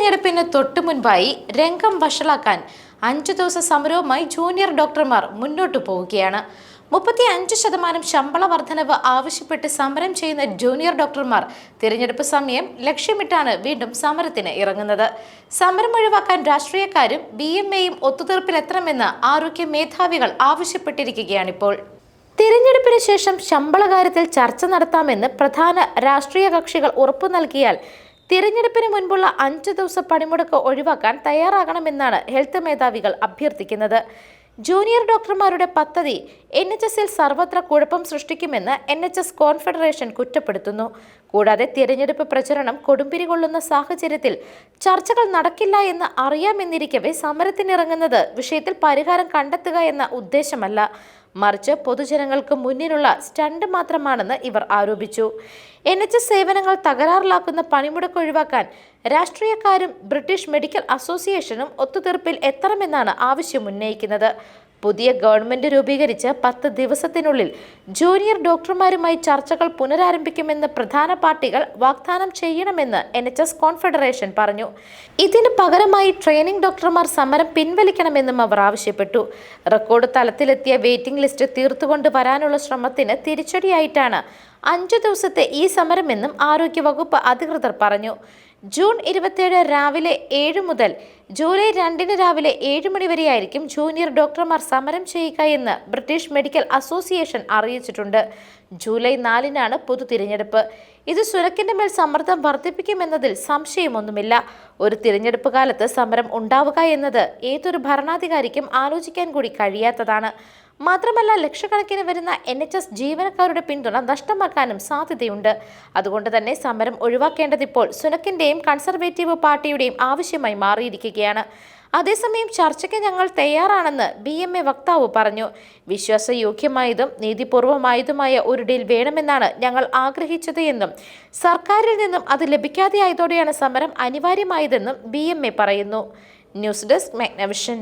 തിരഞ്ഞെടുപ്പിന് തൊട്ടു മുൻപായി രംഗം വഷളാക്കാൻ അഞ്ചു ദിവസ സമരവുമായി ജൂനിയർ ഡോക്ടർമാർ മുന്നോട്ടു പോവുകയാണ്. മുപ്പത്തി അഞ്ച് ശതമാനം ശമ്പള വർധനവ് ആവശ്യപ്പെട്ട് സമരം ചെയ്യുന്ന ജൂനിയർ ഡോക്ടർമാർ തിരഞ്ഞെടുപ്പ് സമയം ലക്ഷ്യമിട്ടാണ് വീണ്ടും സമരത്തിന് ഇറങ്ങുന്നത്. സമരം ഒഴിവാക്കാൻ രാഷ്ട്രീയക്കാരും ബി എം എയും ഒത്തുതീർപ്പിലെത്തണമെന്ന് ആരോഗ്യ മേധാവികൾ ആവശ്യപ്പെട്ടിരിക്കുകയാണിപ്പോൾ. തിരഞ്ഞെടുപ്പിന് ശേഷം ശമ്പള കാര്യത്തിൽ ചർച്ച നടത്താമെന്ന് പ്രധാന രാഷ്ട്രീയ കക്ഷികൾ ഉറപ്പു നൽകിയാൽ തിരഞ്ഞെടുപ്പിന് മുൻപുള്ള അഞ്ച് ദിവസ പണിമുടക്ക് ഒഴിവാക്കാൻ തയ്യാറാകണമെന്നാണ് ഹെൽത്ത് മേധാവികൾ അഭ്യർത്ഥിക്കുന്നത്. ജൂനിയർ ഡോക്ടർമാരുടെ പദ്ധതി എൻ എച്ച് എസിൽ സർവത്ര കുഴപ്പം സൃഷ്ടിക്കുമെന്ന് എൻ എച്ച് എസ് കോൺഫെഡറേഷൻ കുറ്റപ്പെടുത്തുന്നു. കൂടാതെ തിരഞ്ഞെടുപ്പ് പ്രചരണം കൊടുമ്പിരി കൊള്ളുന്ന സാഹചര്യത്തിൽ ചർച്ചകൾ നടക്കില്ല എന്ന് അറിയാമെന്നിരിക്കവേ സമരത്തിനിറങ്ങുന്നത് വിഷയത്തിൽ പരിഹാരം കണ്ടെത്തുക എന്ന ഉദ്ദേശമല്ല. മറിച്ച് പൊതുജനങ്ങൾക്ക് മുന്നിലുള്ള സ്റ്റണ്ട് മാത്രമാണെന്ന് ഇവർ ആരോപിച്ചു. എൻ എച്ച് സേവനങ്ങൾ തകരാറിലാക്കുന്ന പണിമുടക്ക് ഒഴിവാക്കാൻ രാഷ്ട്രീയക്കാരും ബ്രിട്ടീഷ് മെഡിക്കൽ അസോസിയേഷനും ഒത്തുതീർപ്പിൽ എത്തണമെന്നാണ് ആവശ്യം ഉന്നയിക്കുന്നത്. പുതിയ ഗവൺമെന്റ് രൂപീകരിച്ച് പത്ത് ദിവസത്തിനുള്ളിൽ ജൂനിയർ ഡോക്ടർമാരുമായി ചർച്ചകൾ പുനരാരംഭിക്കുമെന്ന് പ്രധാന പാർട്ടികൾ വാഗ്ദാനം ചെയ്യണമെന്ന് എൻ എച്ച് എസ് കോൺഫെഡറേഷൻ പറഞ്ഞു. ഇതിന് പകരമായി ട്രെയിനിംഗ് ഡോക്ടർമാർ സമരം പിൻവലിക്കണമെന്നും അവർ ആവശ്യപ്പെട്ടു. റെക്കോർഡ് തലത്തിലെത്തിയ വെയിറ്റിംഗ് ലിസ്റ്റ് തീർത്തുകൊണ്ട് വരാനുള്ള ശ്രമത്തിന് തിരിച്ചടിയായിട്ടാണ് അഞ്ചു ദിവസത്തെ ഈ സമരമെന്നും ആരോഗ്യവകുപ്പ് അധികൃതർ പറഞ്ഞു. ജൂൺ ഇരുപത്തിയേഴ് രാവിലെ ഏഴ് മുതൽ ജൂലൈ രണ്ടിന് രാവിലെ ഏഴ് മണിവരെയായിരിക്കും ജൂനിയർ ഡോക്ടർമാർ സമരം ചെയ്യുക എന്ന് ബ്രിട്ടീഷ് മെഡിക്കൽ അസോസിയേഷൻ അറിയിച്ചിട്ടുണ്ട്. ജൂലൈ നാലിനാണ് പൊതു തിരഞ്ഞെടുപ്പ്. ഇത് സുരക്കിന്റെ മേൽ സമ്മർദ്ദം വർദ്ധിപ്പിക്കുമെന്നതിൽ സംശയമൊന്നുമില്ല. ഒരു തിരഞ്ഞെടുപ്പ് കാലത്ത് സമരം ഉണ്ടാവുക എന്നത് ഏതൊരു ഭരണാധികാരിക്കും ആലോചിക്കാൻ കൂടി കഴിയാത്തതാണ്. മാത്രമല്ല ലക്ഷക്കണക്കിന് വരുന്ന എൻ എച്ച് എസ് ജീവനക്കാരുടെ പിന്തുണ നഷ്ടമാക്കാനും സാധ്യതയുണ്ട്. അതുകൊണ്ട് തന്നെ സമരം ഒഴിവാക്കേണ്ടതിപ്പോൾ സുനക്കിന്റെയും കൺസർവേറ്റീവ് പാർട്ടിയുടെയും ആവശ്യമായി മാറിയിരിക്കുകയാണ്. അതേസമയം ചർച്ചയ്ക്ക് ഞങ്ങൾ തയ്യാറാണെന്ന് ബി എം എ വക്താവ് പറഞ്ഞു. വിശ്വാസയോഗ്യമായതും നീതിപൂർവമായതുമായ ഒരു ഡീൽ വേണമെന്നാണ് ഞങ്ങൾ ആഗ്രഹിച്ചത് എന്നും സർക്കാരിൽ നിന്നും അത് ലഭിക്കാതെയായതോടെയാണ് സമരം അനിവാര്യമായതെന്നും ബി പറയുന്നു. News desk Magnavision.